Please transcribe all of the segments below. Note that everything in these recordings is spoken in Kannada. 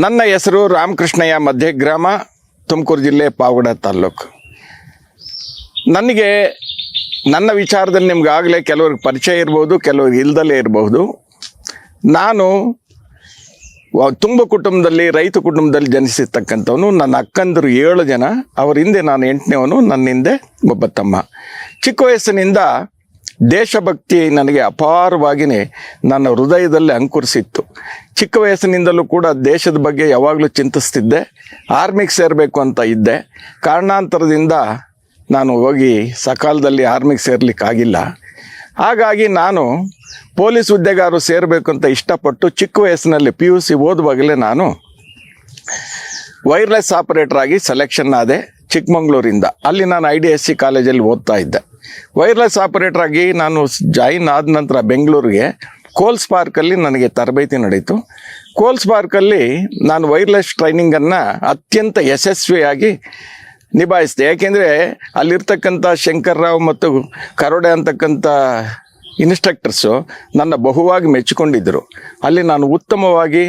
ನನ್ನ ಹೆಸರು ರಾಮಕೃಷ್ಣಯ್ಯ ಮಧ್ಯ ಗ್ರಾಮ, ತುಮಕೂರು ಜಿಲ್ಲೆ ಪಾವಗಡ ತಾಲ್ಲೂಕು. ನನಗೆ ನನ್ನ ವಿಚಾರದಲ್ಲಿ ನಿಮ್ಗೆ ಆಗಲೇ ಕೆಲವ್ರಿಗೆ ಪರಿಚಯ ಇರ್ಬೋದು, ಕೆಲವ್ರಿಗೆ ಇಲ್ದಲೇ ಇರಬಹುದು ನಾನು ತುಂಬ ಕುಟುಂಬದಲ್ಲಿ, ರೈತ ಕುಟುಂಬದಲ್ಲಿ ಜನಿಸಿರ್ತಕ್ಕಂಥವನು, ನನ್ನ ಅಕ್ಕಂದರು ಏಳು ಜನ ಅವರ ಹಿಂದೆ ನಾನು ಎಂಟನೇವನು ನನ್ನ ಹಿಂದೆ ಒಬ್ಬ ತಮ್ಮ. ಚಿಕ್ಕ ವಯಸ್ಸಿನಿಂದ ದೇಶಭಕ್ತಿ ನನಗೆ ಅಪಾರವಾಗಿಯೇ ನನ್ನ ಹೃದಯದಲ್ಲಿ ಅಂಕುರಿಸಿತ್ತು. ಚಿಕ್ಕ ವಯಸ್ಸಿನಿಂದಲೂ ಕೂಡ ದೇಶದ ಬಗ್ಗೆ ಯಾವಾಗಲೂ ಚಿಂತಿಸ್ತಿದ್ದೆ. ಆರ್ಮಿಗೆ ಸೇರಬೇಕು ಅಂತ ಇದ್ದೆ. ಕಾರಣಾಂತರದಿಂದ ನಾನು ಹೋಗಿ ಸಕಾಲದಲ್ಲಿ ಆರ್ಮಿಗೆ ಸೇರ್ಲಿಕ್ಕಾಗಿಲ್ಲ. ಹಾಗಾಗಿ ನಾನು ಪೊಲೀಸ್ ಹುದ್ದೆಗಾರರು ಸೇರಬೇಕು ಅಂತ ಇಷ್ಟಪಟ್ಟು ಚಿಕ್ಕ ವಯಸ್ಸಿನಲ್ಲಿ ಪಿ ಯು ಸಿ ಓದುವಾಗಲೇ ನಾನು ವೈರ್ಲೆಸ್ ಆಪರೇಟರ್ ಆಗಿ ಸೆಲೆಕ್ಷನ್ ಆದೆ ಚಿಕ್ಕಮಂಗ್ಳೂರಿಂದ. ಅಲ್ಲಿ ನಾನು ಐ ಡಿ ಎಸ್ ಸಿ ಕಾಲೇಜಲ್ಲಿ ಓದ್ತಾ ಇದ್ದೆ. ವೈರ್ಲೆಸ್ ಆಪರೇಟರ್ ಆಗಿ ನಾನು ಜಾಯಿನ್ ಆದ ನಂತರ ಬೆಂಗಳೂರಿಗೆ ಕೋಲ್ಸ್ ಪಾರ್ಕಲ್ಲಿ ನನಗೆ ತರಬೇತಿ ನಡೀತು ಕೋಲ್ಸ್ ಪಾರ್ಕಲ್ಲಿ ನಾನು ವೈರ್ಲೆಸ್ ಟ್ರೈನಿಂಗನ್ನು ಅತ್ಯಂತ ಯಶಸ್ವಿಯಾಗಿ ನಿಭಾಯಿಸಿದೆ. ಯಾಕೆಂದರೆ ಅಲ್ಲಿರ್ತಕ್ಕಂಥ ಶಂಕರ್ರಾವ್ ಮತ್ತು ಕರೋಡೆ ಅಂತಕ್ಕಂಥ ಇನ್ಸ್ಟ್ರಕ್ಟರ್ಸು ನನ್ನ ಬಹುವಾಗಿ ಮೆಚ್ಚಿಕೊಂಡಿದ್ದರು. ಅಲ್ಲಿ ನಾನು ಉತ್ತಮವಾಗಿ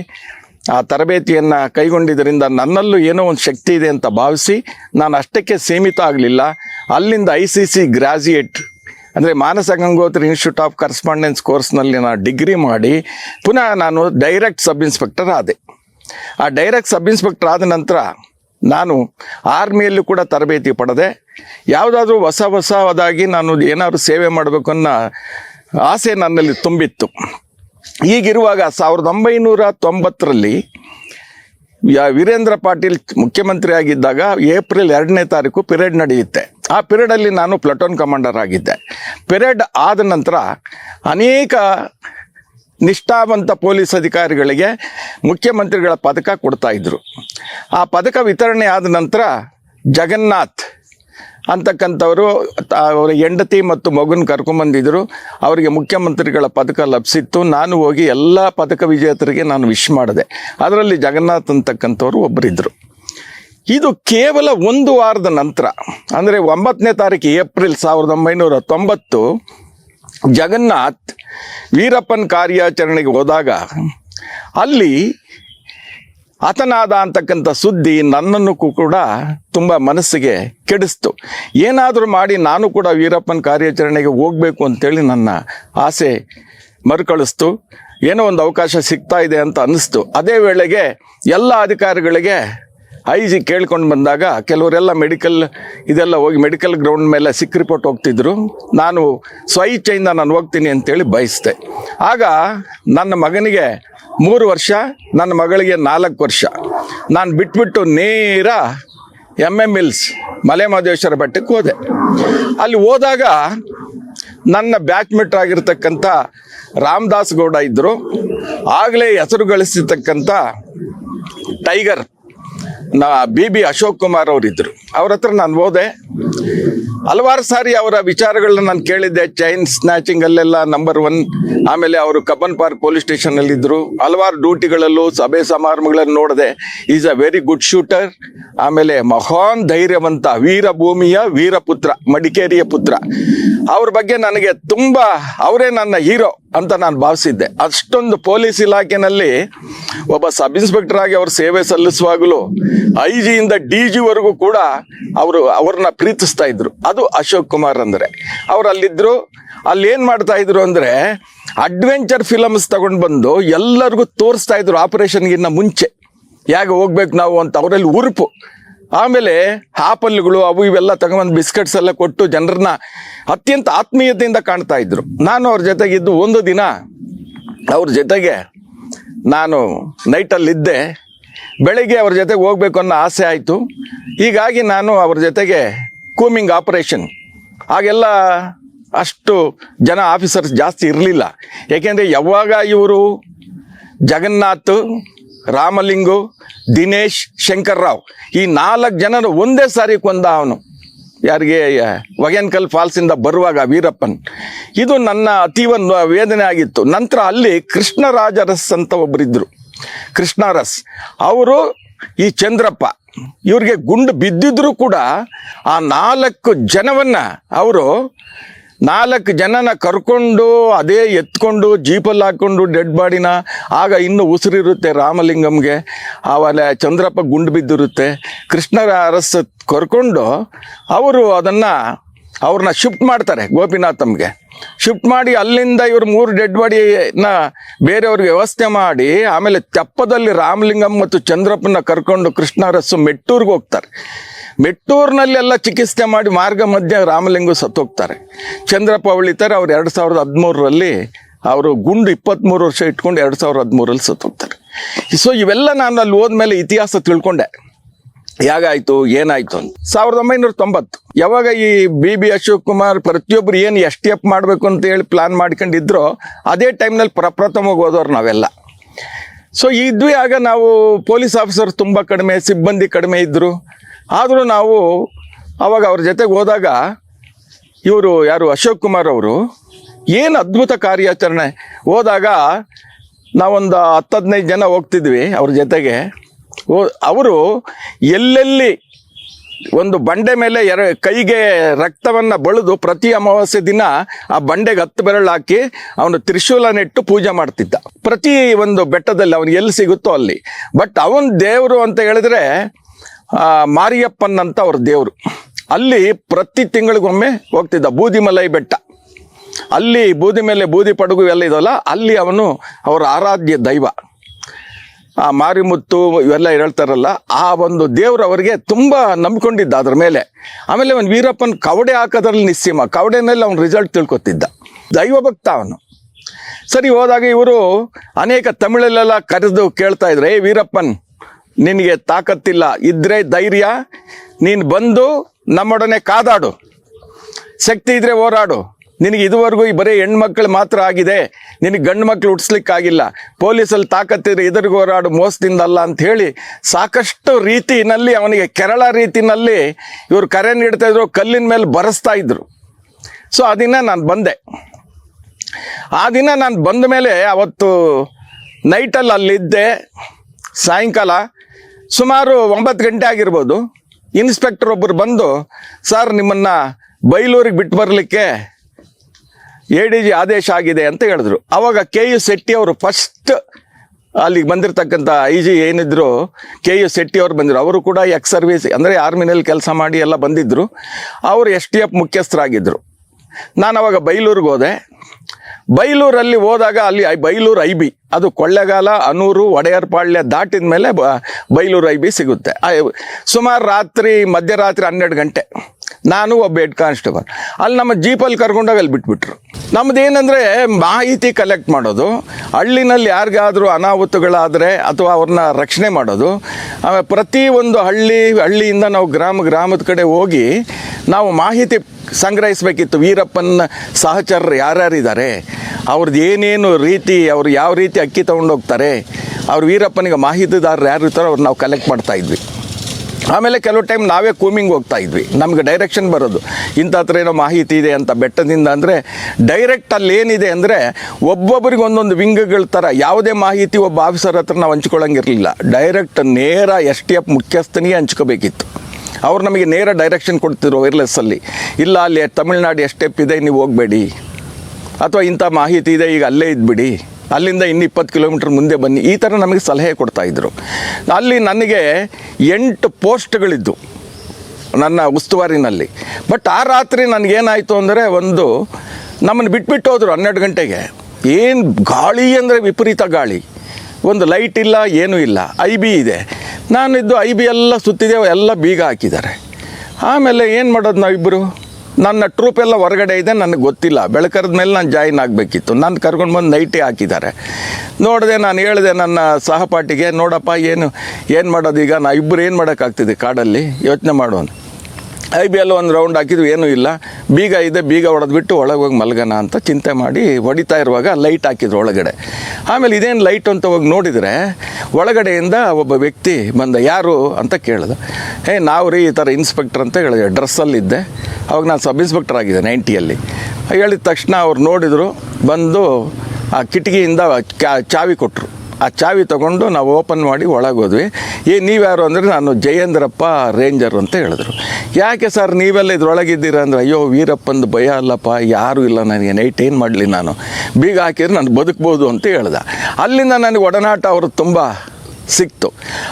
ಆ ತರಬೇತಿಯನ್ನು ಕೈಗೊಂಡಿದ್ದರಿಂದ ನನ್ನಲ್ಲೂ ಏನೋ ಒಂದು ಶಕ್ತಿ ಇದೆ ಅಂತ ಭಾವಿಸಿ ನಾನು ಅಷ್ಟಕ್ಕೆ ಸೀಮಿತ ಆಗಲಿಲ್ಲ. ಅಲ್ಲಿಂದ ಐ ಸಿ ಸಿ ಗ್ರಾಜ್ಯುಯೇಟ್ ಅಂದರೆ Manasa Gangotri institute of correspondence ಕೋರ್ಸ್ನಲ್ಲಿ ನಾನು ಡಿಗ್ರಿ ಮಾಡಿ ಪುನಃ ನಾನು ಡೈರೆಕ್ಟ್ ಸಬ್ ಇನ್ಸ್ಪೆಕ್ಟರ್ ಆದೆ. ಆ ಡೈರೆಕ್ಟ್ ಸಬ್ ಇನ್ಸ್ಪೆಕ್ಟರ್ ಆದ ನಂತರ ನಾನು ಆರ್ಮಿಯಲ್ಲೂ ಕೂಡ ತರಬೇತಿ ಪಡೆದೆ. ಯಾವುದಾದ್ರೂ ಹೊಸ ಹೊಸದಾಗಿ ನಾನು ಏನಾದರೂ ಸೇವೆ ಮಾಡಬೇಕು ಅನ್ನೋ ಆಸೆ ನನ್ನಲ್ಲಿ ತುಂಬಿತ್ತು. ಹೀಗಿರುವಾಗ ಸಾವಿರದ ಒಂಬೈನೂರ ತೊಂಬತ್ತರಲ್ಲಿ ವೀರೇಂದ್ರ ಪಾಟೀಲ್ ಮುಖ್ಯಮಂತ್ರಿ ಆಗಿದ್ದಾಗ ಏಪ್ರಿಲ್ ಎರಡನೇ ತಾರೀಕು ಪಿರೇಡ್ ನಡೆಯುತ್ತೆ. ಆ ಪಿರೇಡಲ್ಲಿ ನಾನು ಪ್ಲಟೋನ್ ಕಮಾಂಡರ್ ಆಗಿದ್ದೆ. ಪಿರೇಡ್ ಆದ ನಂತರ ಅನೇಕ ನಿಷ್ಠಾವಂತ ಪೊಲೀಸ್ ಅಧಿಕಾರಿಗಳಿಗೆ ಮುಖ್ಯಮಂತ್ರಿಗಳ ಪದಕ ಕೊಡ್ತಾ ಇದ್ದರು ಆ ಪದಕ ವಿತರಣೆ ಆದ ನಂತರ ಜಗನ್ನಾಥ್ ಅಂತಕ್ಕಂಥವರು ಅವರ ಹೆಂಡತಿ ಮತ್ತು ಮಗುನ ಕರ್ಕೊಂಬಂದಿದ್ರು ಅವರಿಗೆ ಮುಖ್ಯಮಂತ್ರಿಗಳ ಪದಕ ಲಭಿಸಿತ್ತು ನಾನು ಹೋಗಿ ಎಲ್ಲ ಪದಕ ವಿಜೇತರಿಗೆ ನಾನು ವಿಶ್ ಮಾಡಿದೆ. ಅದರಲ್ಲಿ ಜಗನ್ನಾಥ್ ಅಂತಕ್ಕಂಥವ್ರು ಒಬ್ಬರಿದ್ದರು ಇದು ಕೇವಲ ಒಂದು ವಾರದ ನಂತರ, ಅಂದರೆ ಒಂಬತ್ತನೇ ತಾರೀಕು ಏಪ್ರಿಲ್ ಸಾವಿರದ ಒಂಬೈನೂರ ತೊಂಬತ್ತು, ಜಗನ್ನಾಥ್ ವೀರಪ್ಪನ್ ಕಾರ್ಯಾಚರಣೆಗೆ ಹೋದಾಗ ಅಲ್ಲಿ ಹತನಾದ ಅಂತಕ್ಕಂಥ ಸುದ್ದಿ ನನ್ನನ್ನು ಕೂಡ ತುಂಬ ಮನಸ್ಸಿಗೆ ಕೆಡಿಸ್ತು. ಏನಾದರೂ ಮಾಡಿ ನಾನು ಕೂಡ ವೀರಪ್ಪನ ಕಾರ್ಯಾಚರಣೆಗೆ ಹೋಗಬೇಕು ಅಂತೇಳಿ ನನ್ನ ಆಸೆ ಮರುಕಳಿಸ್ತು. ಏನೋ ಒಂದು ಅವಕಾಶ ಸಿಗ್ತಾ ಇದೆ ಅಂತ ಅನ್ನಿಸ್ತು. ಅದೇ ವೇಳೆಗೆ ಎಲ್ಲ ಅಧಿಕಾರಿಗಳಿಗೆ ಐ ಜಿ ಕೇಳ್ಕೊಂಡು ಬಂದಾಗ ಕೆಲವರೆಲ್ಲ ಮೆಡಿಕಲ್ ಇದೆಲ್ಲ ಹೋಗಿ ಮೆಡಿಕಲ್ ಗ್ರೌಂಡ್ ಮೇಲೆ ಸಿಕ್ ರಿಪೋರ್ಟ್ ಹೋಗ್ತಿದ್ರು. ನಾನು ಸ್ವಇಚ್ಛೆಯಿಂದ ನಾನು ಹೋಗ್ತೀನಿ ಅಂತೇಳಿ ಬಯಸಿದೆ. ಆಗ ನನ್ನ ಮಗನಿಗೆ ಮೂರು ವರ್ಷ, ನನ್ನ ಮಗಳಿಗೆ ನಾಲ್ಕು ವರ್ಷ. ನಾನು ಬಿಟ್ಬಿಟ್ಟು ನೇರ M M hills Male Mahadeshwara ಬೆಟ್ಟಕ್ಕೆ ಹೋದೆ. ಅಲ್ಲಿ ಹೋದಾಗ ನನ್ನ ಬ್ಯಾಚ್ಮೆಟ್ ಆಗಿರ್ತಕ್ಕಂಥ ರಾಮದಾಸ್ ಗೌಡ ಇದ್ದರು ಆಗಲೇ ಹೆಸರು ಗಳಿಸಿರ್ತಕ್ಕಂಥ ಟೈಗರ್, ನಾ ಬಿ ಬಿ ಅಶೋಕ್ ಕುಮಾರ್ ಅವರಿದ್ದರು ಅವ್ರ ಹತ್ರ ನಾನು ಹೋದೆ. ಹಲವಾರು ಸಾರಿ ಅವರ ವಿಚಾರಗಳನ್ನ ನಾನು ಕೇಳಿದ್ದೆ. ಚೈನ್ ಸ್ನ್ಯಾಚಿಂಗ್ ಅಲ್ಲೆಲ್ಲ ನಂಬರ್ ಒನ್ ಆಮೇಲೆ ಅವರು ಕಬ್ಬನ್ ಪಾರ್ಕ್ ಪೊಲೀಸ್ ಸ್ಟೇಷನ್ ಅಲ್ಲಿ ಇದ್ರು ಹಲವಾರು ಡ್ಯೂಟಿಗಳಲ್ಲೂ ಸಭೆ ಸಮಾರಂಭಗಳನ್ನು ನೋಡಿದೆ. Is a very good shooter ಆಮೇಲೆ ಮಹಾನ್ ಧೈರ್ಯವಂತ ವೀರಭೂಮಿಯ ವೀರಪುತ್ರ, ಮಡಿಕೇರಿಯ ಪುತ್ರ. ಅವ್ರ ಬಗ್ಗೆ ನನಗೆ ತುಂಬ, ಅವರೇ ನನ್ನ ಹೀರೋ ಅಂತ ನಾನು ಭಾವಿಸಿದ್ದೆ. ಅಷ್ಟೊಂದು ಪೊಲೀಸ್ ಇಲಾಖೆನಲ್ಲಿ ಒಬ್ಬ ಸಬ್ ಇನ್ಸ್ಪೆಕ್ಟರ್ ಆಗಿ ಅವರು ಸೇವೆ ಸಲ್ಲಿಸುವಾಗಲೂ ಐ ಜಿಯಿಂದ ಡಿ ಜಿವರೆಗೂ ಕೂಡ ಅವರು ಅವ್ರನ್ನ ಪ್ರೀತಿಸ್ತಾ ಇದ್ರು. ಅದು ಅಶೋಕ್ ಕುಮಾರ್ ಅಂದರೆ. ಅವ್ರು ಅಲ್ಲಿದ್ದರು ಅಲ್ಲಿ ಏನು ಮಾಡ್ತಾ ಇದ್ರು ಅಂದರೆ ಅಡ್ವೆಂಚರ್ ಫಿಲಮ್ಸ್ ತಗೊಂಡು ಬಂದು ಎಲ್ಲರಿಗೂ ತೋರಿಸ್ತಾ ಇದ್ರು ಆಪರೇಷನ್ಗಿನ್ನ ಮುಂಚೆ. ಹೇಗೆ ಹೋಗ್ಬೇಕು ನಾವು ಅಂತ ಅವರಲ್ಲಿ ಉರುಪು ಆಮೇಲೆ ಆಪಲ್ಗಳು ಅವು ಇವೆಲ್ಲ ತಗೊಂಬಂದು ಬಿಸ್ಕೆಟ್ಸ್ ಎಲ್ಲ ಕೊಟ್ಟು ಜನರನ್ನ ಅತ್ಯಂತ ಆತ್ಮೀಯತೆಯಿಂದ ಕಾಣ್ತಾ ಇದ್ರು. ನಾನು ಅವ್ರ ಜೊತೆಗಿದ್ದು ಒಂದು ದಿನ ಅವ್ರ ಜೊತೆಗೆ ನಾನು ನೈಟಲ್ಲಿದ್ದೆ ಬೆಳಿಗ್ಗೆ ಅವ್ರ ಜೊತೆಗೆ ಹೋಗ್ಬೇಕು ಅನ್ನೋ ಆಸೆ ಆಯಿತು. ಹೀಗಾಗಿ ನಾನು ಅವ್ರ ಜೊತೆಗೆ ಕೂಮಿಂಗ್ ಆಪರೇಷನ್ ಆಗೆಲ್ಲ ಅಷ್ಟು ಜನ ಆಫೀಸರ್ಸ್ ಜಾಸ್ತಿ ಇರಲಿಲ್ಲ. ಏಕೆಂದರೆ ಯಾವಾಗ ಇವರು ಜಗನ್ನಾಥ್ ರಾಮಲಿಂಗು, ದಿನೇಶ್, ಶಂಕರ್ರಾವ್. ಈ ನಾಲ್ಕು ಜನರು ಒಂದೇ ಸಾರಿ ಕೊಂದ ಅವನು. ಯಾರಿಗೆ? ವಗೇನ್ಕಲ್ ಫಾಲ್ಸಿಂದ ಬರುವಾಗ ವೀರಪ್ಪನ್. ಇದು ನನ್ನ ಅತೀವ ವೇದನೆ ಆಗಿತ್ತು. ನಂತರ ಅಲ್ಲಿ ಕೃಷ್ಣರಾಜರಸ್ ಅಂತ ಒಬ್ಬರಿದ್ದರು ಕೃಷ್ಣರಸ್. ಅವರು ಈ ಚಂದ್ರಪ್ಪ. ಇವ್ರಿಗೆ ಗುಂಡು ಬಿದ್ದಿದ್ರು ಕೂಡ ಆ ನಾಲ್ಕು ಜನವನ್ನ ಅವರು ನಾಲ್ಕು ಜನನ ಕರ್ಕೊಂಡು ಅದೇ ಎತ್ಕೊಂಡು ಜೀಪಲ್ಲಿ ಹಾಕ್ಕೊಂಡು ಡೆಡ್ ಬಾಡಿನ, ಆಗ ಇನ್ನು ಉಸಿರಿರುತ್ತೆ ರಾಮಲಿಂಗಮ್ಗೆ ಆಮೇಲೆ ಚಂದ್ರಪ್ಪ ಗುಂಡು ಬಿದ್ದಿರುತ್ತೆ. ಕೃಷ್ಣರ ಅರಸ್ ಕರ್ಕೊಂಡು ಅವರು ಅದನ್ನು, ಅವ್ರನ್ನ ಶಿಫ್ಟ್ ಮಾಡ್ತಾರೆ ಗೋಪಿನಾಥಮ್ಗೆ ಶಿಫ್ಟ್ ಮಾಡಿ ಅಲ್ಲಿಂದ ಇವರು ಮೂರು ಡೆಡ್ ಬಾಡಿನ ಬೇರೆಯವ್ರಿಗೆ ವ್ಯವಸ್ಥೆ ಮಾಡಿ, ಆಮೇಲೆ ತೆಪ್ಪದಲ್ಲಿ ರಾಮಲಿಂಗಂ ಮತ್ತು ಚಂದ್ರಪ್ಪನ ಕರ್ಕೊಂಡು ಕೃಷ್ಣ ಅರಸು ಮೆಟ್ಟೂರ್ಗೆ ಹೋಗ್ತಾರೆ. ಮೆಟ್ಟೂರಿನಲ್ಲಿ ಎಲ್ಲ ಚಿಕಿತ್ಸೆ ಮಾಡಿ ಮಾರ್ಗ ಮಧ್ಯೆ ರಾಮಲಿಂಗು ಸತ್ತೋಗ್ತಾರೆ ಚಂದ್ರಪ್ಪ ಉಳಿತಾರೆ ಅವ್ರು ಎರಡು ಸಾವಿರದ ಹದಿಮೂರರಲ್ಲಿ ಅವರು ಗುಂಡು ಇಪ್ಪತ್ತ್ಮೂರು ವರ್ಷ ಇಟ್ಕೊಂಡು ಎರಡು ಸಾವಿರದ ಹದಿಮೂರಲ್ಲಿ ಸತ್ತೋಗ್ತಾರೆ ಸೊ ಇವೆಲ್ಲ ನಾನು ಅಲ್ಲಿ ಹೋದ್ಮೇಲೆ ಇತಿಹಾಸ ತಿಳ್ಕೊಂಡೆ. ಹೇಗಾಯಿತು ಏನಾಯ್ತು ಅಂತ. ಸಾವಿರದ ಒಂಬೈನೂರ ತೊಂಬತ್ತು. ಯಾವಾಗ ಈ ಬಿ ಬಿ ಅಶೋಕ್ ಕುಮಾರ್ ಪ್ರತಿಯೊಬ್ಬರು ಏನು ಎಸ್ ಟಿ ಎಫ್ ಮಾಡಬೇಕು ಅಂತ ಹೇಳಿ ಪ್ಲಾನ್ ಮಾಡ್ಕೊಂಡಿದ್ರೋ, ಅದೇ ಟೈಮ್ನಲ್ಲಿ ಪ್ರಪ್ರಥಮವಾಗಿ ಹೋದವ್ರು ನಾವೆಲ್ಲ. ಸೊ ಇದ್ವಿ ಆಗ ನಾವು ಪೊಲೀಸ್ ಆಫೀಸರ್ ತುಂಬ ಕಡಿಮೆ, ಸಿಬ್ಬಂದಿ ಕಡಿಮೆ ಇದ್ದರು ಆದರೂ ನಾವು ಅವಾಗ ಅವ್ರ ಜೊತೆಗೆ ಹೋದಾಗ ಇವರು ಯಾರು ಅಶೋಕ್ ಕುಮಾರ್ ಅವರು, ಏನು ಅದ್ಭುತ ಕಾರ್ಯಾಚರಣೆ. ಹೋದಾಗ ನಾವೊಂದು ಹತ್ತು ಹದಿನೈದು ಜನ ಹೋಗ್ತಿದ್ವಿ ಅವ್ರ ಜೊತೆಗೆ. ಅವರು ಎಲ್ಲೆಲ್ಲಿ ಒಂದು ಬಂಡೆ ಮೇಲೆ ಎರ, ಕೈಗೆ ರಕ್ತವನ್ನು ಬಳಿದು ಪ್ರತಿ ಅಮಾವಾಸ್ಯೆ ದಿನ ಆ ಬಂಡೆಗೆ ಹತ್ತು ಬೆರಳು ಹಾಕಿ ಅವನು ತ್ರಿಶೂಲ ನೆಟ್ಟು ಪೂಜೆ ಮಾಡ್ತಿದ್ದ. ಪ್ರತಿ ಒಂದು ಬೆಟ್ಟದಲ್ಲಿ ಅವನು ಎಲ್ಲಿ ಸಿಗುತ್ತೋ ಅಲ್ಲಿ. ಬಟ್ ಅವನ ದೇವರು ಅಂತ ಹೇಳಿದ್ರೆ ಮಾರಿಯಪ್ಪನ್ ಅಂತ ಅವ್ರ ದೇವರು. ಅಲ್ಲಿ ಪ್ರತಿ ತಿಂಗಳಿಗೊಮ್ಮೆ ಹೋಗ್ತಿದ್ದ ಬೂದಿಮಲೈ ಬೆಟ್ಟ. ಅಲ್ಲಿ ಬೂದಿ ಮೇಲೆ ಬೂದಿ ಪಡಗು ಎಲ್ಲ ಇದಲ್ಲ ಅಲ್ಲಿ ಅವನು ಅವರ ಆರಾಧ್ಯ ದೈವ. ಆ, ಮಾರಿಮುತ್ತು ಇವೆಲ್ಲ ಹೇಳ್ತಾರಲ್ಲ, ಆ ಒಂದು ದೇವರು ಅವರಿಗೆ ತುಂಬ ನಂಬಿಕೊಂಡಿದ್ದ ಅದ್ರ ಮೇಲೆ. ಆಮೇಲೆ ಅವನು ವೀರಪ್ಪನ ಕವಡೆ ಹಾಕೋದ್ರಲ್ಲಿ ನಿಸ್ಸೀಮ, ಕವಡೆನಲ್ಲಿ ಅವನು ರಿಸಲ್ಟ್ ತಿಳ್ಕೊತಿದ್ದ. ದೈವ ಭಕ್ತ ಅವನು. ಸರಿ, ಹೋದಾಗ ಇವರು ಅನೇಕ ತಮಿಳಲ್ಲೆಲ್ಲ ಕರೆದು ಕೇಳ್ತಾ ಇದ್ರೆ, ಏ ವೀರಪ್ಪನ್ ನಿನಗೆ ತಾಕತ್ತಿಲ್ಲ, ಇದ್ರೆ ಧೈರ್ಯ. ನೀನು ಬಂದು ನಮ್ಮೊಡನೆ ಕಾದಾಡು. ಶಕ್ತಿ ಇದ್ರೆ ಹೋರಾಡು. ನಿನಗೆ ಇದುವರೆಗೂ ಈ ಬರೀ ಹೆಣ್ಮಕ್ಳು ಮಾತ್ರ ಆಗಿದೆ. ನಿನಗೆ ಗಂಡು ಮಕ್ಳು ಹುಟ್ಟಿಸ್ಲಿಕ್ಕಾಗಿಲ್ಲ ಪೊಲೀಸಲ್ಲಿ ತಾಕತ್ತಿದ್ರೆ ಇದ್ರಿಗೆ ಹೋರಾಡು, ಮೋಸದಿಂದಲ್ಲ ಅಂತ ಹೇಳಿ ಸಾಕಷ್ಟು ರೀತಿನಲ್ಲಿ ಅವನಿಗೆ ಕೆರಳ ರೀತಿನಲ್ಲಿ ಇವರು ಕರೆ ನೀಡ್ತಾ ಇದ್ರು, ಕಲ್ಲಿನ ಮೇಲೆ ಬರೆಸ್ತಾ ಇದ್ರು. ಸೊ ಆ ದಿನ ನಾನು ಬಂದೆ. ಆ ದಿನ ನಾನು ಬಂದ ಮೇಲೆ ಅವತ್ತು ನೈಟಲ್ಲಿ ಅಲ್ಲಿದ್ದೆ. ಸಾಯಂಕಾಲ ಸುಮಾರು ಒಂಬತ್ತು ಗಂಟೆ ಆಗಿರ್ಬೋದು. ಇನ್ಸ್ಪೆಕ್ಟರ್ ಒಬ್ಬರು ಬಂದು, ಸರ್, ನಿಮ್ಮನ್ನು ಬೈಲೂರಿಗೆ ಬಿಟ್ಟು ಬರಲಿಕ್ಕೆ ಎ ಡಿ ಜಿ ಆದೇಶ ಆಗಿದೆ ಅಂತ ಹೇಳಿದ್ರು. ಅವಾಗ ಕೆ ಯು ಶೆಟ್ಟಿ ಅವರು ಫಸ್ಟ್ ಅಲ್ಲಿಗೆ ಬಂದಿರತಕ್ಕಂಥ ಐ ಜಿ ಏನಿದ್ರು, ಕೆ ಯು ಶೆಟ್ಟಿ ಅವರು ಬಂದರು ಅವರು ಕೂಡ ಎಕ್ಸ್ ಸರ್ವಿಸ್, ಅಂದರೆ ಆರ್ಮಿನಲ್ಲಿ ಕೆಲಸ ಮಾಡಿ ಎಲ್ಲ ಬಂದಿದ್ದರು ಅವರು ಎಸ್ ಟಿ ಎಫ್ ಮುಖ್ಯಸ್ಥರಾಗಿದ್ದರು ನಾನು ಅವಾಗ ಬೈಲೂರಿಗೆ ಹೋದೆ. ಬೈಲೂರಲ್ಲಿ ಹೋದಾಗ ಅಲ್ಲಿ ಬೈಲೂರು ಐ ಬಿ. ಅದು ಕೊಳ್ಳೆಗಾಲ, ಅನೂರು ಒಡೆಯರ್ಪಾಳ್ಯ ದಾಟಿದ ಮೇಲೆ ಬೈಲೂರು ಐ ಬಿ ಸಿಗುತ್ತೆ. ಸುಮಾರು ರಾತ್ರಿ, ಮಧ್ಯರಾತ್ರಿ ಹನ್ನೆರಡು ಗಂಟೆ. ನಾನು ಒಬ್ಬ ಹೆಡ್ ಕಾನ್ಸ್ಟೇಬಲ್ ಅಲ್ಲಿ ನಮ್ಮ ಜೀಪಲ್ಲಿ ಕರ್ಕೊಂಡೋಗಿ ಅಲ್ಲಿ ಬಿಟ್ಬಿಟ್ರು. ನಮ್ದು ಏನಂದರೆ ಮಾಹಿತಿ ಕಲೆಕ್ಟ್ ಮಾಡೋದು, ಹಳ್ಳಿನಲ್ಲಿ ಯಾರಿಗಾದರೂ ಅನಾಹುತಗಳಾದರೆ ಅಥವಾ ಅವ್ರನ್ನ ರಕ್ಷಣೆ ಮಾಡೋದು ಪ್ರತಿ ಒಂದು ಹಳ್ಳಿ, ಹಳ್ಳಿಯಿಂದ ನಾವು ಗ್ರಾಮ, ಗ್ರಾಮದ ಕಡೆ ಹೋಗಿ ನಾವು ಮಾಹಿತಿ ಸಂಗ್ರಹಿಸಬೇಕಿತ್ತು. ವೀರಪ್ಪನ ಸಹಚರರು ಯಾರ್ಯಾರಿದ್ದಾರೆ, ಅವ್ರದ್ದು ಏನೇನು ರೀತಿ, ಅವ್ರು ಯಾವ ರೀತಿ ಅಕ್ಕಿ ತೊಗೊಂಡೋಗ್ತಾರೆ, ಅವ್ರು ವೀರಪ್ಪನಿಗೆ ಮಾಹಿತಿದಾರರು ಯಾರು ಇರ್ತಾರೋ ಅವ್ರು ನಾವು ಕಲೆಕ್ಟ್ ಮಾಡ್ತಾ ಇದ್ವಿ. ಆಮೇಲೆ ಕೆಲವು ಟೈಮ್ ನಾವೇ ಕೂಮಿಂಗ್ ಹೋಗ್ತಾ ಇದ್ವಿ. ನಮ್ಗೆ ಡೈರೆಕ್ಷನ್ ಬರೋದು. ಇಂಥ ಹತ್ರ ಏನೋ ಮಾಹಿತಿ ಇದೆ ಅಂತ ಬೆಟ್ಟದಿಂದ ಅಂದರೆ ಡೈರೆಕ್ಟ್ ಅಲ್ಲಿ ಏನಿದೆ ಅಂದರೆ ಒಬ್ಬೊಬ್ಬರಿಗೆ ಒಂದೊಂದು ವಿಂಗ್ಗಳ ಥರ ಯಾವುದೇ ಮಾಹಿತಿ ಒಬ್ಬ ಆಫೀಸರ್ ಹತ್ರ ನಾವು ಹಂಚ್ಕೊಳ್ಳಂಗಿರಲಿಲ್ಲ ಡೈರೆಕ್ಟ್ ನೇರ ಎಸ್ ಟಿ ಎಫ್ ಮುಖ್ಯಸ್ಥನಿಗೆ ಹಂಚ್ಕೋಬೇಕಿತ್ತು. ಅವ್ರು ನಮಗೆ ನೇರ ಡೈರೆಕ್ಷನ್ ಕೊಡ್ತಿದ್ರು ವೈರ್ಲೆಸ್ಸಲ್ಲಿ ಇಲ್ಲ ಅಲ್ಲಿ ತಮಿಳ್ನಾಡು ಎಸ್ ಟಿ ಎಫ್ ಇದೆ, ನೀವು ಹೋಗಬೇಡಿ. ಅಥವಾ ಇಂಥ ಮಾಹಿತಿ ಇದೆ, ಈಗ ಅಲ್ಲೇ ಇದ್ಬಿಡಿ. ಅಲ್ಲಿಂದ ಇನ್ನು ಇಪ್ಪತ್ತು ಕಿಲೋಮೀಟ್ರ್ ಮುಂದೆ ಬನ್ನಿ. ಈ ಥರ ನಮಗೆ ಸಲಹೆ ಕೊಡ್ತಾ ಇದ್ರು. ಅಲ್ಲಿ ನನಗೆ ಎಂಟು ಪೋಸ್ಟ್ಗಳಿದ್ದು ನನ್ನ ಉಸ್ತುವಾರಿನಲ್ಲಿ. ಬಟ್ ಆ ರಾತ್ರಿ ನನಗೇನಾಯಿತು ಅಂದರೆ ಒಂದು ನಮ್ಮನ್ನು ಬಿಟ್ಬಿಟ್ಟು ಹೋದರು ಹನ್ನೆರಡು ಗಂಟೆಗೆ. ಏನು ಗಾಳಿ ಅಂದರೆ ವಿಪರೀತ ಗಾಳಿ. ಒಂದು ಲೈಟ್ ಇಲ್ಲ, ಏನೂ ಇಲ್ಲ. ಐ ಬಿ ಇದೆ. ನಾನಿದ್ದು ಐ ಬಿ ಎಲ್ಲ ಸುತ್ತಿದೆ, ಎಲ್ಲ ಬೀಗ ಹಾಕಿದ್ದಾರೆ. ಆಮೇಲೆ ಏನು ಮಾಡೋದು ನಾವಿಬ್ಬರು ನನ್ನ ಟ್ರೂಪ್ ಎಲ್ಲ ಹೊರಗಡೆ ಇದೆ, ನನಗೆ ಗೊತ್ತಿಲ್ಲ. ಬೆಳಕರದ ಮೇಲೆ ನಾನು ಜಾಯಿನ್ ಆಗಬೇಕಿತ್ತು. ನಾನು ಕರ್ಕೊಂಡು ಬಂದು ನೈಟಿ ಹಾಕಿದ್ದಾರೆ. ನೋಡಿದೆ, ನಾನು ಹೇಳಿದೆ ನನ್ನ ಸಹಪಾಠಿಗೆ, ನೋಡಪ್ಪ, ಏನು ಏನು ಮಾಡೋದು ಈಗ? ನಾ ಇಬ್ಬರು ಏನು ಮಾಡೋಕ್ಕಾಗ್ತಿದೆ ಕಾಡಲ್ಲಿ? ಯೋಚನೆ ಮಾಡೋನು ಐ ಬಿ ಎಲ್ ಒಂದು ರೌಂಡ್ ಹಾಕಿದ್ರು, ಏನೂ ಇಲ್ಲ. ಬೀಗ ಇದೆ, ಬೀಗ ಹೊಡೆದ್ಬಿಟ್ಟು ಒಳಗೆ ಹೋಗಿ ಮಲಗೋಣ ಅಂತ ಚಿಂತೆ ಮಾಡಿ ಹೊಡಿತಾ ಇರುವಾಗ ಲೈಟ್ ಹಾಕಿದ್ರು ಒಳಗಡೆ. ಆಮೇಲೆ ಇದೇನು ಲೈಟ್ ಅಂತ ಹೋಗಿ ನೋಡಿದರೆ ಒಳಗಡೆಯಿಂದ ಒಬ್ಬ ವ್ಯಕ್ತಿ ಬಂದ, ಯಾರು? ಅಂತ ಕೇಳಿದೆ. ಏ, ನಾವು ರೀ ಈ ಥರ ಇನ್ಸ್ಪೆಕ್ಟರ್ ಅಂತ ಹೇಳಿದೆ ಡ್ರೆಸ್ಸಲ್ಲಿದ್ದೆ ಅವಾಗ ನಾನು ಸಬ್ ಇನ್ಸ್ಪೆಕ್ಟರ್ ಆಗಿದ್ದೆ ನೈಂಟಿಯಲ್ಲಿ ಹೇಳಿದ ತಕ್ಷಣ ಅವ್ರು ನೋಡಿದರು, ಬಂದು ಆ ಕಿಟಕಿಯಿಂದ ಕ್ಯಾ, ಚಾವಿ ಕೊಟ್ಟರು ಆ ಚಾವಿ ತಗೊಂಡು ನಾವು ಓಪನ್ ಮಾಡಿ ಒಳಗೆ ಹೋದ್ವಿ ಏ, ನೀವ್ಯಾರು ಅಂದರೆ ನಾನು ಜಯೇಂದ್ರಪ್ಪ ರೇಂಜರ್ ಅಂತ ಹೇಳಿದ್ರು. ಯಾಕೆ ಸರ್ ನೀವೆಲ್ಲ ಇದ್ರೊಳಗಿದ್ದೀರ ಅಂದ್ರೆ, ಅಯ್ಯೋ, ವೀರಪ್ಪಂದು ಭಯ ಅಲ್ಲಪ್ಪ, ಯಾರೂ ಇಲ್ಲ ನನಗೆ, ನೈಟ್ ಏನು ಮಾಡಲಿ ನಾನು? ಬೀಗ ಹಾಕಿದ್ರೆ ನಾನು ಬದುಕ್ಬೋದು ಅಂತ ಹೇಳ್ದೆ. ಅಲ್ಲಿಂದ ನನಗೆ ಒಡನಾಟ ಅವರು ತುಂಬ ಸಿಕ್ತು.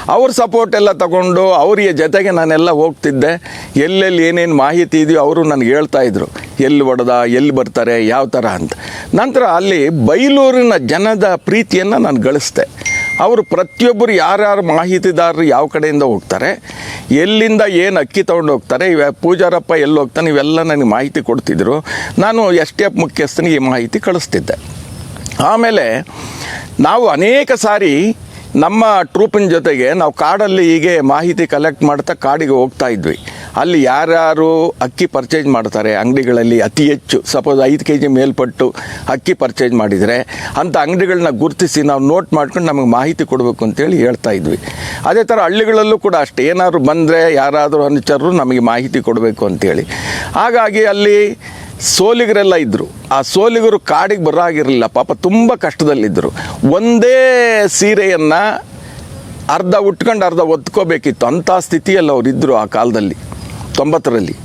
ಅವ್ರ ಸಪೋರ್ಟ್ ಎಲ್ಲ ತಗೊಂಡು, ಅವರಿಗೆ ಜೊತೆಗೆ ನಾನೆಲ್ಲ ಹೋಗ್ತಿದ್ದೆ. ಎಲ್ಲೆಲ್ಲಿ ಏನೇನು ಮಾಹಿತಿ ಇದೆಯೋ ಅವರು ನನಗೆ ಹೇಳ್ತಾ ಇದ್ರು. ಎಲ್ಲಿ ಹೊಡೆದ ಎಲ್ಲಿ ಬರ್ತಾರೆ, ಯಾವ ಥರ ಅಂತ. ನಂತರ ಅಲ್ಲಿ ಬೈಲೂರಿನ ಜನದ ಪ್ರೀತಿಯನ್ನು ನಾನು ಗಳಿಸ್ದೆ ಅವರು ಪ್ರತಿಯೊಬ್ಬರು ಯಾರ್ಯಾರು ಮಾಹಿತಿದಾರರು ಯಾವ ಕಡೆಯಿಂದ ಹೋಗ್ತಾರೆ, ಎಲ್ಲಿಂದ ಏನು ಅಕ್ಕಿ ತೊಗೊಂಡು ಹೋಗ್ತಾರೆ, ಇವ ಪೂಜಾರಪ್ಪ ಎಲ್ಲಿ ಹೋಗ್ತಾನೆ, ಇವೆಲ್ಲ ನನಗೆ ಮಾಹಿತಿ ಕೊಡ್ತಿದ್ರು. ನಾನು ಎಸ್ ಟಿ ಎಫ್ ಮುಖ್ಯಸ್ಥನಿಗೆ ಈ ಮಾಹಿತಿ ಕಳಿಸ್ತಿದ್ದೆ. ಆಮೇಲೆ ನಾವು ಅನೇಕ ಸಾರಿ ನಮ್ಮ ಟ್ರೂಪಿನ ಜೊತೆಗೆ ನಾವು ಕಾಡಲ್ಲಿ ಹೀಗೆ ಮಾಹಿತಿ ಕಲೆಕ್ಟ್ ಮಾಡ್ತಾ ಕಾಡಿಗೆ ಹೋಗ್ತಾ ಇದ್ವಿ. ಅಲ್ಲಿ ಯಾರ್ಯಾರು ಅಕ್ಕಿ ಪರ್ಚೇಸ್ ಮಾಡ್ತಾರೆ, ಅಂಗಡಿಗಳಲ್ಲಿ ಅತಿ ಹೆಚ್ಚು ಸಪೋಸ್ ಐದು ಕೆ ಜಿ ಮೇಲ್ಪಟ್ಟು ಅಕ್ಕಿ ಪರ್ಚೇಸ್ ಮಾಡಿದರೆ ಅಂಥ ಅಂಗಡಿಗಳನ್ನ ಗುರುತಿಸಿ ನಾವು ನೋಟ್ ಮಾಡ್ಕೊಂಡು ನಮಗೆ ಮಾಹಿತಿ ಕೊಡಬೇಕು ಅಂತೇಳಿ ಹೇಳ್ತಾ ಇದ್ವಿ. ಅದೇ ಥರ ಹಳ್ಳಿಗಳಲ್ಲೂ ಕೂಡ ಅಷ್ಟೇ, ಏನಾದ್ರು ಬಂದರೆ ಯಾರಾದರೂ ಅನುಚರರು ನಮಗೆ ಮಾಹಿತಿ ಕೊಡಬೇಕು ಅಂತೇಳಿ. ಹಾಗಾಗಿ ಅಲ್ಲಿ ಸೋಲಿಗರೆಲ್ಲ ಇದ್ದರು ಆ ಸೋಲಿಗರು ಕಾಡಿಗೆ ಬರಾಗಿರಲಿಲ್ಲ ಪಾಪ ತುಂಬ ಕಷ್ಟದಲ್ಲಿದ್ದರು. ಒಂದೇ ಸೀರೆಯನ್ನು ಅರ್ಧ ಉಟ್ಕೊಂಡು ಅರ್ಧ ಒತ್ಕೋಬೇಕಿತ್ತು. ಅಂಥ ಸ್ಥಿತಿಯಲ್ಲಿ ಅವರಿದ್ದರು ಆ ಕಾಲದಲ್ಲಿ. ತೊಂಬತ್ತರಲ್ಲಿ.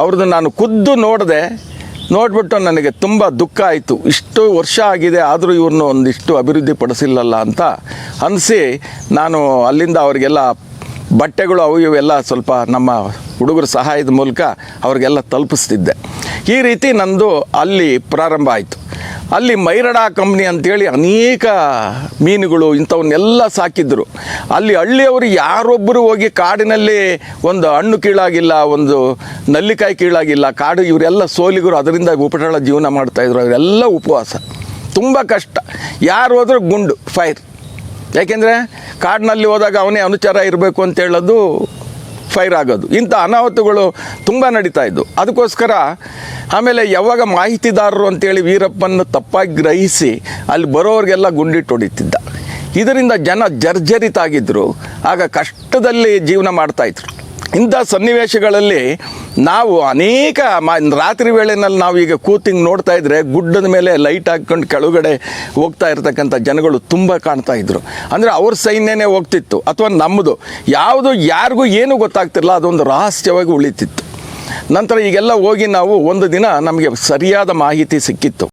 ಅವ್ರದ್ದು ನಾನು ಖುದ್ದು ನೋಡಿದೆ, ನೋಡಿಬಿಟ್ಟು ನನಗೆ ತುಂಬ ದುಃಖ ಆಯಿತು. ಇಷ್ಟು ವರ್ಷ ಆಗಿದೆ, ಆದರೂ ಇವ್ರನ್ನ ಒಂದಿಷ್ಟು ಅಭಿವೃದ್ಧಿ ಪಡಿಸಿಲ್ಲಲ್ಲ ಅಂತ ಅನಿಸಿ ನಾನು ಅಲ್ಲಿಂದ ಅವರಿಗೆಲ್ಲ ಬಟ್ಟೆಗಳು ಅವು ಇವೆಲ್ಲ ಸ್ವಲ್ಪ ನಮ್ಮ ಹುಡುಗರ ಸಹಾಯದ ಮೂಲಕ ಅವ್ರಿಗೆಲ್ಲ ತಲುಪಿಸ್ತಿದ್ದೆ. ಈ ರೀತಿ ನಂದು ಅಲ್ಲಿ ಪ್ರಾರಂಭ ಆಯಿತು. ಅಲ್ಲಿ ಮೈರಡ ಕಂಪ್ನಿ ಅಂತೇಳಿ ಅನೇಕ ಮೀನುಗಳು ಇಂಥವನ್ನೆಲ್ಲ ಸಾಕಿದ್ರು. ಅಲ್ಲಿ ಹಳ್ಳಿಯವರು ಯಾರೊಬ್ಬರು ಹೋಗಿ ಕಾಡಿನಲ್ಲಿ ಒಂದು ಹಣ್ಣು ಕೀಳಾಗಿಲ್ಲ, ಒಂದು ನಲ್ಲಿಕಾಯಿ ಕೀಳಾಗಿಲ್ಲ, ಕಾಡು ಇವರೆಲ್ಲ ಸೋಲಿಗರು ಅದರಿಂದ ಉಪಟಳ ಜೀವನ ಮಾಡ್ತಾಯಿದ್ರು ಅವರೆಲ್ಲ ಉಪವಾಸ. ತುಂಬ ಕಷ್ಟ. ಯಾರು ಹೋದರೂ ಗುಂಡು, ಫೈರ್. ಯಾಕೆಂದರೆ ಕಾಡಿನಲ್ಲಿ ಹೋದಾಗ ಅವನೇ ಅನುಚಾರ ಇರಬೇಕು ಅಂತ ಹೇಳೋದು ಫೈರ್ ಆಗೋದು. ಇಂಥ ಅನಾಹುತಗಳು ತುಂಬ ನಡೀತಾ ಇದ್ದು ಅದಕ್ಕೋಸ್ಕರ ಆಮೇಲೆ ಯಾವಾಗ ಮಾಹಿತಿದಾರರು ಅಂತೇಳಿ ವೀರಪ್ಪನ ತಪ್ಪಾಗಿ ಗ್ರಹಿಸಿ ಅಲ್ಲಿ ಬರೋರಿಗೆಲ್ಲ ಗುಂಡಿಟ್ಟು ಹೊಡಿತಿದ್ದ. ಇದರಿಂದ ಜನ ಜರ್ಜರಿತಾಗಿದ್ದರು ಆಗ ಕಷ್ಟದಲ್ಲಿ ಜೀವನ ಮಾಡ್ತಾಯಿದ್ರು ಇಂಥ ಸನ್ನಿವೇಶಗಳಲ್ಲಿ ನಾವು ಅನೇಕ ಮಾ ರಾತ್ರಿ ವೇಳೆನಲ್ಲಿ ನಾವು ಈಗ ಕೂತಿಂಗ್ ನೋಡ್ತಾ ಇದ್ರೆ ಗುಡ್ಡದ ಮೇಲೆ ಲೈಟ್ ಹಾಕ್ಕೊಂಡು ಕೆಳಗಡೆ ಹೋಗ್ತಾ ಇರ್ತಕ್ಕಂಥ ಜನಗಳು ತುಂಬ ಕಾಣ್ತಾ ಇದ್ರು. ಅಂದರೆ ಅವ್ರ ಸೈನ್ಯನೇ ಹೋಗ್ತಿತ್ತು, ಅಥವಾ ನಮ್ಮದು ಯಾವುದು ಯಾರಿಗೂ ಏನೂ ಗೊತ್ತಾಗ್ತಿರಲ್ಲ ಅದೊಂದು ರಹಸ್ಯವಾಗಿ ಉಳಿತಿತ್ತು. ನಂತರ ಈಗೆಲ್ಲ ಹೋಗಿ ನಾವು ಒಂದು ದಿನ ನಮಗೆ ಸರಿಯಾದ ಮಾಹಿತಿ ಸಿಕ್ಕಿತ್ತು.